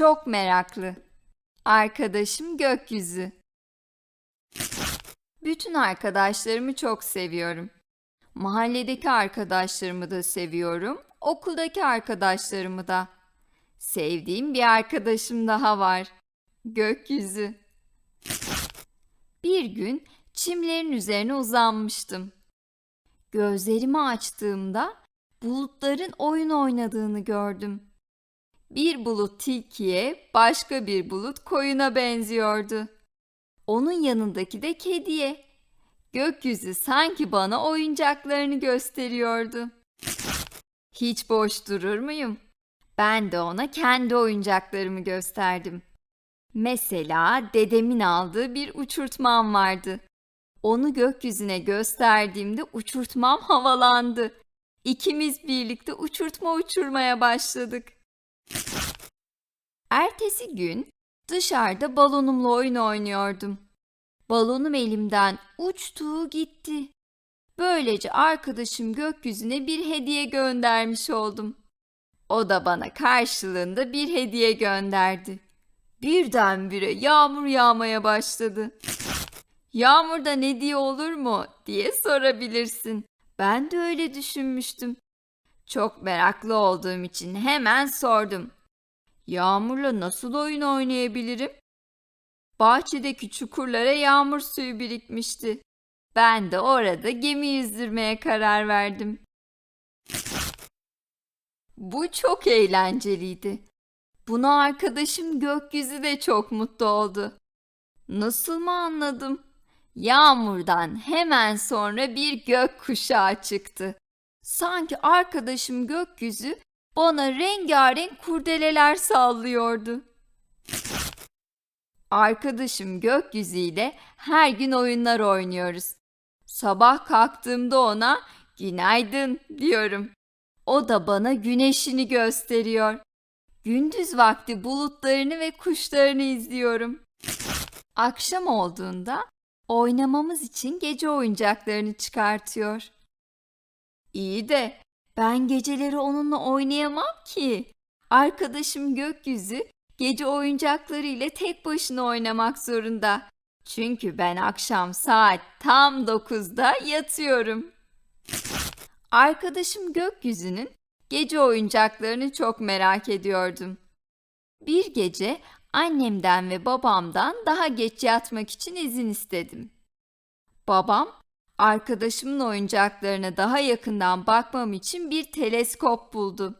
Çok meraklı. Arkadaşım gökyüzü. Bütün arkadaşlarımı çok seviyorum. Mahalledeki arkadaşlarımı da seviyorum, okuldaki arkadaşlarımı da. Sevdiğim bir arkadaşım daha var. Gökyüzü. Bir gün çimlerin üzerine uzanmıştım. Gözlerimi açtığımda bulutların oyun oynadığını gördüm. Bir bulut tilkiye, başka bir bulut koyuna benziyordu. Onun yanındaki de kediye. Gökyüzü sanki bana oyuncaklarını gösteriyordu. Hiç boş durur muyum? Ben de ona kendi oyuncaklarımı gösterdim. Mesela dedemin aldığı bir uçurtmam vardı. Onu gökyüzüne gösterdiğimde uçurtmam havalandı. İkimiz birlikte uçurtma uçurmaya başladık. Ertesi gün dışarıda balonumla oyun oynuyordum. Balonum elimden uçtu gitti. Böylece arkadaşım gökyüzüne bir hediye göndermiş oldum. O da bana karşılığında bir hediye gönderdi. Birdenbire yağmur yağmaya başladı. Yağmurda ne diye olur mu diye sorabilirsin. Ben de öyle düşünmüştüm. Çok meraklı olduğum için hemen sordum. Yağmurla nasıl oyun oynayabilirim? Bahçedeki çukurlara yağmur suyu birikmişti. Ben de orada gemi yüzdürmeye karar verdim. Bu çok eğlenceliydi. Buna arkadaşım gökyüzü de çok mutlu oldu. Nasıl mı anladım? Yağmurdan hemen sonra bir gök kuşağı çıktı. Sanki arkadaşım gökyüzü bana rengarenk kurdeleler sallıyordu. Arkadaşım gökyüzüyle her gün oyunlar oynuyoruz. Sabah kalktığımda ona günaydın diyorum. O da bana güneşini gösteriyor. Gündüz vakti bulutlarını ve kuşlarını izliyorum. Akşam olduğunda oynamamız için gece oyuncaklarını çıkartıyor. İyi de ben geceleri onunla oynayamam ki. Arkadaşım gökyüzü gece oyuncakları ile tek başına oynamak zorunda. Çünkü ben akşam saat tam 9'da yatıyorum. Arkadaşım gökyüzünün gece oyuncaklarını çok merak ediyordum. Bir gece annemden ve babamdan daha geç yatmak için izin istedim. Babam arkadaşımın oyuncaklarına daha yakından bakmam için bir teleskop buldu.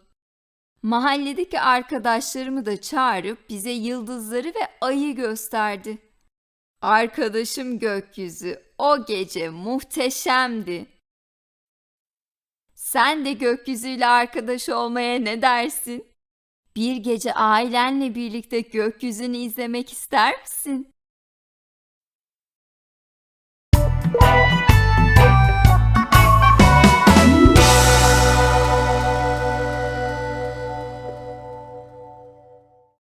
Mahalledeki arkadaşlarımı da çağırıp bize yıldızları ve ayı gösterdi. Arkadaşım gökyüzü o gece muhteşemdi. Sen de gökyüzüyle arkadaş olmaya ne dersin? Bir gece ailenle birlikte gökyüzünü izlemek ister misin?